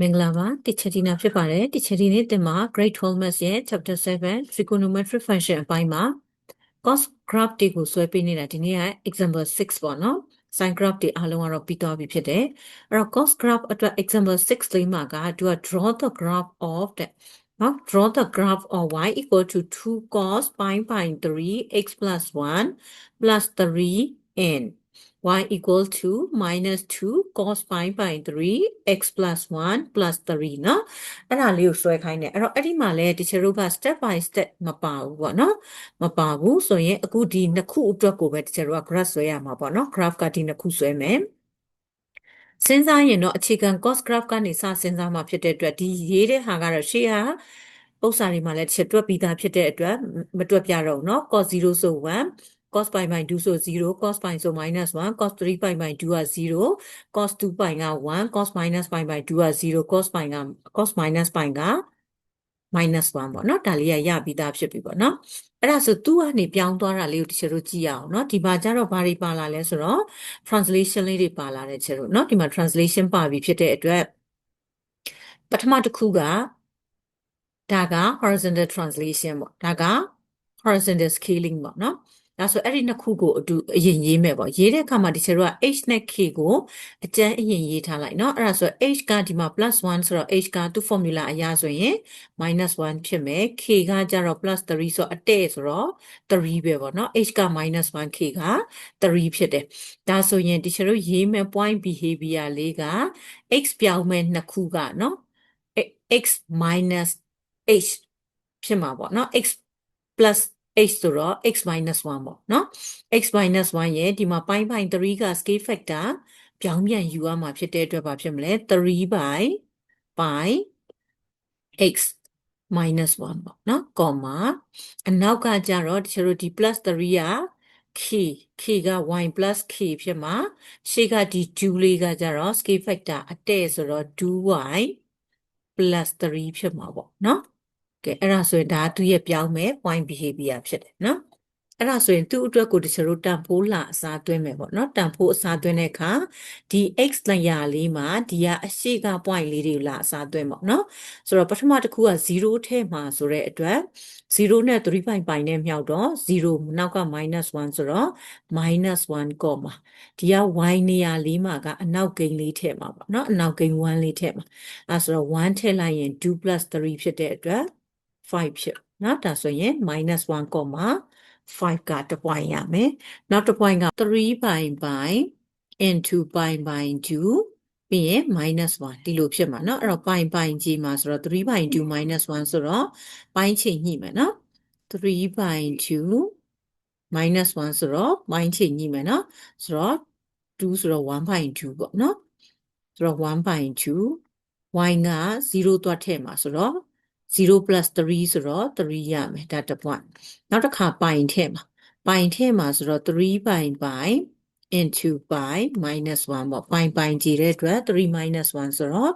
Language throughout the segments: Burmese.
မင်္ဂလာပါတီချာတီနာဖြစ်ပါတယ်တီချာတီနေ့တင်မှာ Grade 12 Maths ရဲ့ Chapter 7 Trigonometric Function အပိုင်းမှာ cos graph တွေကိုဆွဲပေးနေတာဒီနေ့က example 6ပေါ့နော် sin graph တွေအားလုံးကတော့ပြီးသွားပြီဖြစ်တယ်အဲ့တော့ cos graph အတွက် example 6လေးမှာကသူက draw the graph of တဲ့နော် draw the graph of y equal to 2 cos pi by 3 x plus 1 plus 3 n y equal to minus 2 cos pi by 3 x plus 1 plus 3เนาะအဲ့ဒါလေးကိုဆွဲခိုင်းတယ်အဲ့တော့အဲ့ဒီမှာလဲတချို့တို့က step by step မပါဘူးပေါ့နော်မပါဘူးဆိုရင်အခုဒီနှစ်ခုအတွက်ကိုပဲတချို့တို့က graph ဆွဲရမှာပေါ့နော် graph ကဒီနှစ်ခုဆွဲမယ်စဉ်းစားရင်တော့အခြေခံ cos graph ကနေစစဉ်းစားမှာဖြစ်တဲ့အတွက်ဒီရေးတဲ့ဟာကတော့ရှေ့ဟာဥစ္စာတွေမှာလည်းတစ်ချက်တွက်ပြီးသားဖြစ်တဲ့အတွက်မတွက်ပြတော့ဘူးเนาะ cos 0ဆို1 cos pi by 2ဆို0 cos pi ဆို minus 1 cos 3 pi by 2က0 cos 2 pi က1 cos minus pi by 2က0 cos pi က cos minus pi က minus 1ပေါ့နော်ဒါလေးကရပြီးသားဖြစ်ပြီပေါ့နော်အဲ့ဒါဆိုသူ့ကနေပြောင်းသွားတာလေးကိုတချို့တို့ကြည့်ရအောင်နော်ဒီမှာကျတော့ဘာတွေပါလာလဲဆိုတော့ translation လေးတွေပါလာတယ်တချို့တို့နော်ဒီမှာ translation ပါပြီဖြစ်တဲ့အတွက်ပထမတစ်ခုကဒါက horizontal translation ပေါ့ဒါက horizontal scaling ပေါ့နော် ဒါဆိုအဲ့ဒီနှစ်ခုကိုအတူအရင်ရေးမယ်ပေါ့ရေးတဲ့အခါမှာဒီချေတို့က h နဲ့ k ကိုအကျန်းအရင်ရေးထားလိုက်เนาะအဲ့ဒါဆို h ကဒီမှာ +1 ဆိုတော့ h ကသူ့ formula အရာဆိုရင် -1 ဖြစ်မယ် k ကကြတော့ +3 ဆိုတော့အတဲ့ဆိုတော့3ပဲပေါ့เนาะ h က -1 k က3ဖြစ်တယ်ဒါဆိုရင်ဒီချေတို့ရေးမယ် point behavior လေးက x ပြောင်းမဲ့နှစ်ခုကเนาะ x minus h ဖြစ်မှာပေါ့เนาะ x plus h ဆိုတော့ x 1ပေါ့နော် x 1ရဲ့ဒီမှာ pi by 3က scale factor ပြောင်းပြန်ယူရမှာဖြစ်တဲ့အတွက်ဘာဖြစ်မလဲ3 by pi x minus 1ပေါ့နော် comma အနောက်ကကြတော့တချို့ဒီ plus 3က k k က y plus k ဖြစ်မှာရှေ့ကဒီ2လေးကကြတော့ scale factor အတဲ့ဆိုတော့ 2y plus 3ဖြစ်မှာပေါ့နော် ကဲအဲ့ဒါဆိုရင်ဒါသူ့ရဲ့ပြောင်းမဲ့ point behavior ဖြစ်တယ်နော်အဲ့ဒါဆိုရင်သူ့အတွက်ကိုတချို့တို့တန်ဖိုးလာအစားသွင်းမယ်ပေါ့နော်တန်ဖိုးအစားသွင်းတဲ့အခါဒီ x လျာလေးမှာဒီကအရှိက point လေးတွေလာအစားသွင်းပေါ့နော်ဆိုတော့ပထမတစ်ခုက0ထဲမှာဆိုတဲ့အတွက်0နဲ့3ပိုင်ပိုင်နဲ့မြောက်တော့0နောက်က -1 ဆိုတော့ -1 comma ဒီက y နေရာလေးမှာကအနောက်ကိန်းလေးထည့်မှာပေါ့နော်အနောက်ကိန်း1လေးထည့်မှာအဲဆိုတော့1ထည့်လိုက်ရင်2 3ဖြစ်တဲ့အတွက် 5ဖြစ်နော်ဒါဆိုရင် -1, 5ကတစ် point ရမယ်နောက်တစ် point က3 by by into pi by 2ပြီးရင် -1 ဒီလိုဖြစ်မှာเนาะအဲ့တော့ pi by ကြီးမှာဆိုတော့3 by 2 -1 ဆိုတော့ပိုင်းချိန်ညှိမယ်เนาะ3 by 2 -1 ဆိုတော့ပိုင်းချိန်ညှိမယ်เนาะဆိုတော့2ဆိုတော့1 by 2ပေါ့เนาะဆိုတော့1 by 2 y က0သွားထည့်မှာဆိုတော့ 0 3ဆိုတော့3ရမယ်ဒါတစ် point နောက်တစ်ခါပိုင်ထည့်မှာပိုင်ထည့်မှာဆိုတော့3ပိုင်ပိုင် into pi minus 1ပေါ့ပိုင်ပိုင်ကြည့်တဲ့အတွက်3 minus 1ဆိုတော့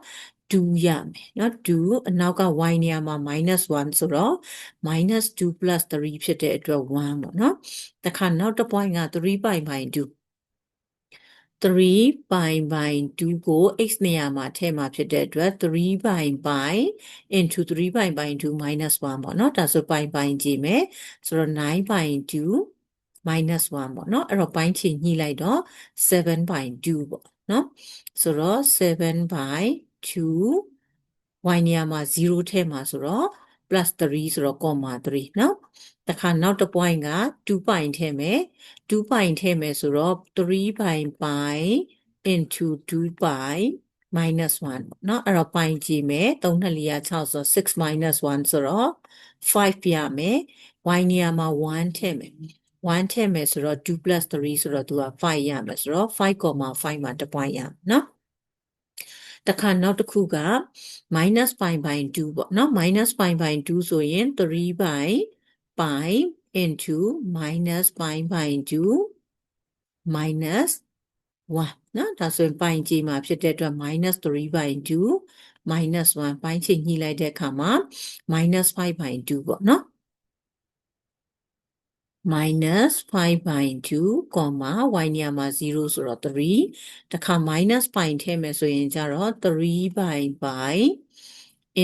2ရမယ်เนาะ2အနောက်က y နေရာမှာ minus 1ဆိုတော့ minus 2 plus 3ဖြစ်တဲ့အတွက်1ပေါ့เนาะတခါနောက်တစ် point က3 pi by 2 3 by by 2ကို x နေရာမှာထည့်မှာဖြစ်တဲ့အတွက်3 by by into 3 by by 2 minus 1ပေါ့နော်ဒါဆို by by ကြည့်မယ်ဆိုတော့9 by 2 minus 1ပေါ့နော်အဲ့တော့ by ချညှိလိုက်တော့7 by 2ပေါ့နော်ဆိုတော့7 by 2 y နေရာမှာ0ထည့်မှာဆိုတော့ plus 3ဆိုတော့ comma 3เนาะတခါနောက်တစ် point က2 pi ထည့်မယ်2 pi ထည့်မယ်ဆိုတော့3 pi pi into 2 pi minus 1ပေါ့เนาะအဲ့တော့ pi ကြည့်မယ်3နှစ်လျာ6ဆို6 minus 1ဆိုတော့5ပြမယ် y နေရာမှာ1ထည့်မယ်1ထည့်မယ်ဆိုတော့2 3ဆိုတော့သူက5ရမယ်ဆိုတော့5 5မှာတစ် point ရမယ်เนาะ တခါနောက်တစ်ခုက minus pi by 2ပေါ့နော် minus pi by 2ဆိုရင်3 by pi into minus pi by 2 minus 1နော်ဒါဆိုရင် pi ကြီးမှာဖြစ်တဲ့အတွက် minus 3 by 2 minus 1 pi ချိန်ညှိလိုက်တဲ့အခါမှာ minus 5 by 2ပေါ့နော် minus 5 by 2 comma y နေရာမှာ0ဆိုတော့3တခါ minus ပိုင်းထည့်မယ်ဆိုရင်ကြတော့3 by by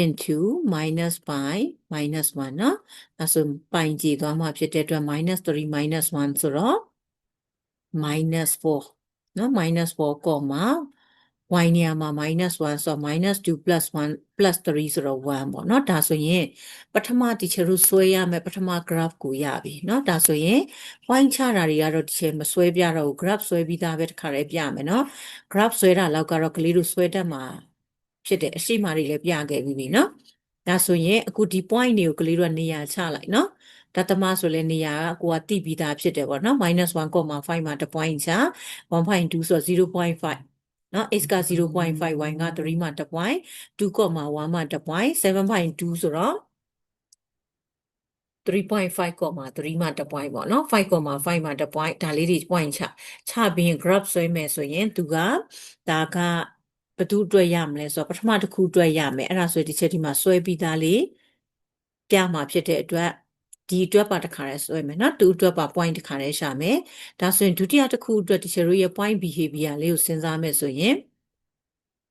into minus by minus 1เนาะအဲဆိုပိုင်းကြည့်သွားမှာဖြစ်တဲ့အတွက် minus 3 minus 1ဆိုတော့ minus 4เนาะ minus 4 comma y နေရာမှာ minus 1ဆိုတော့ minus 2 plus 1 plus 3ဆိုတော့1ပေါ့เนาะဒါဆိုရင်ပထမ teacher တို့ဆွဲရမယ်ပထမ graph ကိုရပြီเนาะဒါဆိုရင် point ချတာတွေကတော့ teacher မဆွဲပြတော့ဘူး graph ဆွဲပြီးသားပဲတစ်ခါတည်းပြမယ်เนาะ graph ဆွဲတာလောက်ကတော့ကလေးတို့ဆွဲတတ်မှာဖြစ်တယ်အရှိမတွေလည်းပြခဲ့ပြီးပြီเนาะဒါဆိုရင်အခုဒီ point တွေကိုကလေးတို့ကနေရာချလိုက်เนาะဒသမဆိုလဲနေရာကကိုကတိပြီးသားဖြစ်တယ်ပေါ့နော် -1.5 မှာ1 point ချ1.2ဆို0.5 နော် x က0.5 y က3မှာ1 point 2.1မှာ1 point 7.2ဆိုတော့3.5 3မှာ1 point ပေါ့နော်5.5မှာ1 point ဒါလေးတွေ point ချချပြီးရင် graph ဆွဲမယ်ဆိုရင်သူကဒါကဘယ်သူအတွက်ရမလဲဆိုတော့ပထမတစ်ခုအတွက်ရမယ်အဲ့ဒါဆိုဒီချက်ဒီမှာဆွဲပြီးသားလေးပြမှာဖြစ်တဲ့အတွက် ဒီအတွက်ပါတစ်ခါရဲဆွဲမယ်နော်တူအတွက်ပါ point တစ်ခါရဲရှာမယ်ဒါဆိုရင်ဒုတိယတစ်ခုအတွက် teacher တို့ရဲ့ point behavior လေးကိုစဉ်းစားမယ်ဆိုရင်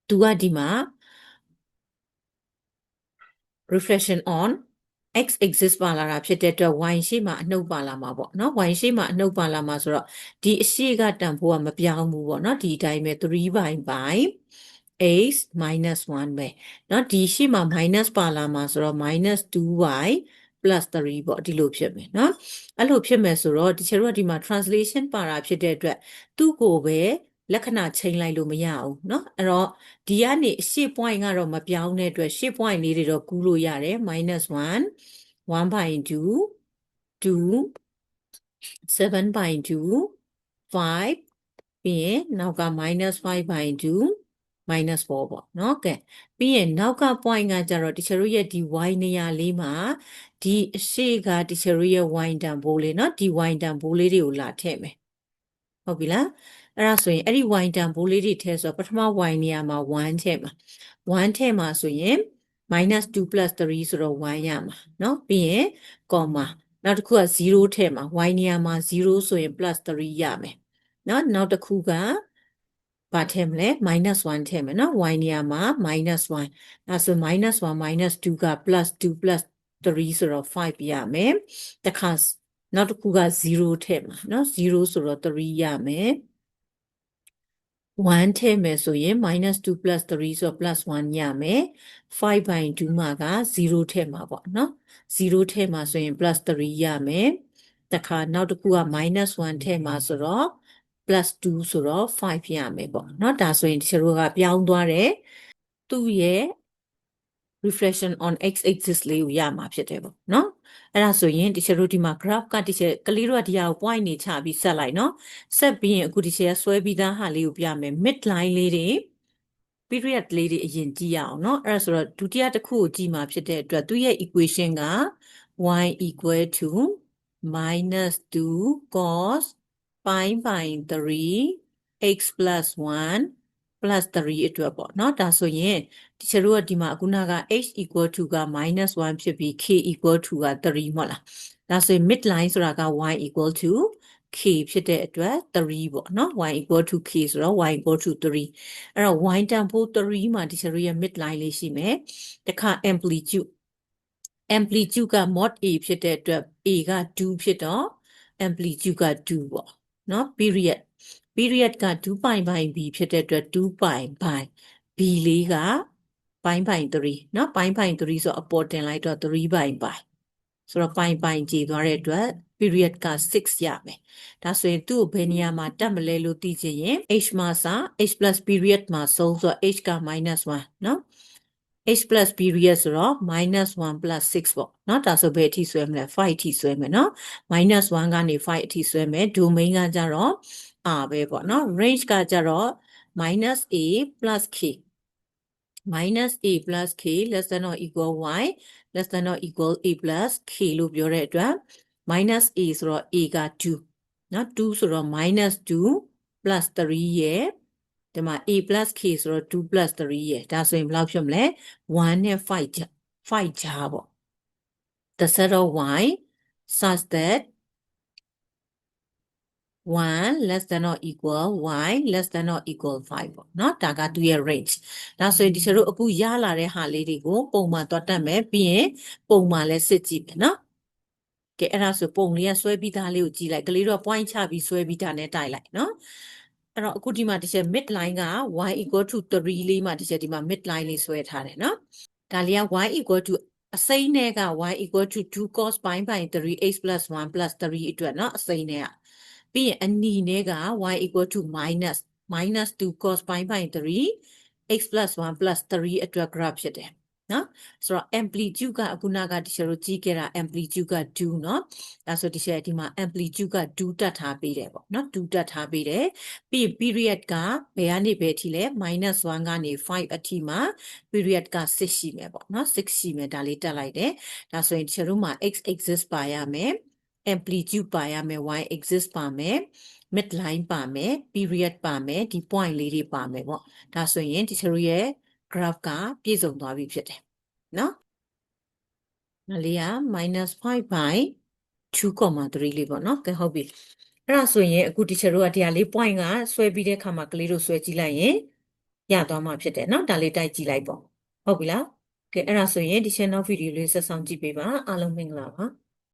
သူကဒီမှာ reflection on x exist ပါလာတာဖြစ်တဲ့အတွက် y ရှိမှအနှုတ်ပါလာမှာပေါ့နော် y ရှိမှအနှုတ်ပါလာမှာဆိုတော့ဒီအရှိကတန်ဖိုးကမပြောင်းဘူးပေါ့နော်ဒီအတိုင်းပဲ3 by by x minus 1ပဲเนาะဒီရှိမှ minus ပါလာမှာဆိုတော့ minus 2y plus 3ပေါ့ဒီလိုဖြစ်မယ်เนาะအဲ့လိုဖြစ်မယ်ဆိုတော့ဒီချေတို့ကဒီမှာ translation ပါတာဖြစ်တဲ့အတွက်သူ့ကိုပဲလက္ခဏာချိန်လိုက်လို့မရဘူးเนาะအဲ့တော့ဒီကနေရှေ့ point ကတော့မပြောင်းတဲ့အတွက်ရှေ့ point လေးတွေတော့ကူးလို့ရတယ် -1 1 by 2 2 7 by 2 5ပြီးရင်နောက်က -5 by 2 minus 4ပေါ့เนาะကဲပြီးရင်နောက်က point ကကြတော့တချို့ရဲ့ဒီ y နေရာလေးမှာဒီအရှိကတချို့ရဲ့ y တန်ဖိုးလေးเนาะဒီ y တန်ဖိုးလေးတွေကိုလာထည့်မယ်ဟုတ်ပြီလားအဲ့ဒါဆိုရင်အဲ့ဒီ y တန်ဖိုးလေးတွေထည့်ဆိုတော့ပထမ y နေရာမှာ1ထည့်မှာ1ထည့်မှာဆိုရင် -2 3ဆိုတော့1ရမှာเนาะပြီးရင် comma နောက်တစ်ခုက0ထည့်မှာ y နေရာမှာ0ဆိုရင် +3 ရမယ်เนาะနောက်တစ်ခုက ဘာထည့်မလဲ -1 ထည့်မယ်နော် y နေရာမှာ -1 ဒါဆို -1 -2 က +2 3ဆိုတော့5ရမယ်တခါနောက်တစ်ခုက0ထည့်မှာနော်0ဆိုတော့3ရမယ်1ထည့်မယ်ဆိုရင် -2 3ဆိုတော့ +1 ရမယ်5 by 2မှာက0ထည့်မှာပေါ့နော်0ထည့်မှာဆိုရင် +3 ရမယ်တခါနောက်တစ်ခုက -1 ထည့်မှာဆိုတော့ plus 2ဆိုတော့5ရမယ်ပေါ့เนาะဒါဆိုရင်ဒီချတို့ကပြောင်းသွားတယ်သူ့ရဲ့ reflection on x axis လေးကိုရမှာဖြစ်တယ်ပေါ့เนาะအဲ့ဒါဆိုရင်ဒီချတို့ဒီမှာ graph ကဒီချက်ကလေးတို့ကဒီဟာကို point နေချပြီးဆက်လိုက်เนาะဆက်ပြီးရင်အခုဒီချက်ကဆွဲပြီးသားဟာလေးကိုပြမယ် mid line လေးတွေ period လေးတွေအရင်ကြည့်ရအောင်เนาะအဲ့ဒါဆိုတော့ဒုတိယတစ်ခုကိုကြည့်မှာဖြစ်တဲ့အတွက်သူ့ရဲ့ equation က y equal to minus 2 cos pi by 3 x plus 1 plus 3အတွက်ပေါ့เนาะဒါဆိုရင်ဒီချတို့ကဒီမှာအခုနက h equal to က -1 ဖြစ်ပြီး k equal to က3မဟုတ်လားဒါဆိုရင် midline ဆိုတာက y equal to k ဖြစ်တဲ့အတွက်3ပေါ့เนาะ y equal to k ဆိုတော့ y equal to 3အဲ့တော့ y တန်ဖိုး3မှာဒီချတို့ရဲ့ midline လေးရှိမယ်တခါ amplitude amplitude က mod a ဖြစ်တဲ့အတွက် a က2ဖြစ်တော့ amplitude က2ပေါ့ နော် period period က2ပိုင်ပိုင် b ဖြစ်တဲ့အတွက်2ပိုင်ပိုင် b လေးကပိုင်းပိုင်3နော်ပိုင်းပိုင်3ဆိုအပေါ်တင်လိုက်တော့3ပိုင်ပိုင်ဆိုတော့ပိုင်ပိုင်ကြည်သွားတဲ့အတွက် period က6ရမယ်ဒါဆိုရင်သူ့ကိုဘယ်နေရာမှာတက်မလဲလို့သိချင်ရင် h မှာစ h plus period မှာဆုံးဆိုတော့ h က -1 နော် h plus period ဆိုတော့ -1 plus 6ပေါ့เนาะဒါဆိုဘယ်အထိဆွဲမလဲ5အထိဆွဲမယ်เนาะ -1 ကနေ5အထိဆွဲမယ် domain ကကြတော့ r ပဲပေါ့เนาะ range ကကြတော့ -a plus k minus a plus k less than or equal y less than or equal a plus k လို့ပြောတဲ့အတွက် minus a ဆိုတော့ a က2เนาะ2ဆိုတော့ minus 2 plus 3ရဲ့ ဒီမှာ a plus k ဆိုတော့2 plus 3ရယ်ဒါဆိုရင်ဘယ်လောက်ဖြစ်မလဲ1နဲ့5ကြ5ကြားပေါ့ the set of y such that 1 less than or equal y less than or equal 5ပေါ့เนาะဒါကသူရဲ့ range ဒါဆိုရင်ဒီချက်တို့အခုရလာတဲ့ဟာလေးတွေကိုပုံမှန်သွားတက်မယ်ပြီးရင်ပုံမှန်လဲစစ်ကြည့်မယ်เนาะကဲအဲ့ဒါဆိုပုံလေးကဆွဲပြီးသားလေးကိုကြည့်လိုက်ကလေးတော့ point ချပြီးဆွဲပြီးသားနဲ့တိုက်လိုက်เนาะ အဲ့တော့အခုဒီမှာတစ်ချက် mid line က y equal to 3လေးမှာတစ်ချက်ဒီမှာ mid line လေးဆွဲထားတယ်เนาะဒါလေးက y equal to အစိမ်းနဲ့က y equal to 2 cos pi by 3 x plus 1 plus 3အတွက်เนาะအစိမ်းနဲ့ကပြီးရင်အနီနဲ့က y equal to minus minus 2 cos pi by 3 x plus 1 plus 3အတွက် graph ဖြစ်တယ် နော်ဆိုတော့ amplitude ကအခုနကတီချာတို့ကြီးခဲ့တာ amplitude က do နော်ဒါဆိုတီချာဒီမှာ amplitude က do တတ်ထားပေးတယ်ပေါ့နော် do တတ်ထားပေးတယ်ပြီး period ကဘယ်ကနေဘယ်အထိလဲ -1 ကနေ5အထိမှာ period က6ရှိမယ်ပေါ့နော်6ရှိမယ်ဒါလေးတက်လိုက်တယ်ဒါဆိုရင်တီချာတို့မှာ x axis ပါရမယ် amplitude ပါရမယ် y axis ပါမယ် midline ပါမယ် period ပါမယ်ဒီ point လေးတွေပါမယ်ပေါ့ဒါဆိုရင်တီချာတို့ရဲ့ graph ကပြည့်စုံသွားပြီဖြစ်တယ်နော်ဒါလေးက -5 by 2.3လေးပေါ့နော်ကဲဟုတ်ပြီအဲ့ဒါဆိုရင်အခုဒီချက်တို့ကတရားလေး point ကဆွဲပြီးတဲ့ခါမှာကလေးတို့ဆွဲကြည့်လိုက်ရင်ရသွားမှာဖြစ်တယ်နော်ဒါလေးတိုက်ကြည့်လိုက်ပေါ့ဟုတ်ပြီလားကဲအဲ့ဒါဆိုရင်ဒီ channel video လေးဆက်ဆောင်ကြည့်ပေးပါအားလုံးမင်္ဂလာပါ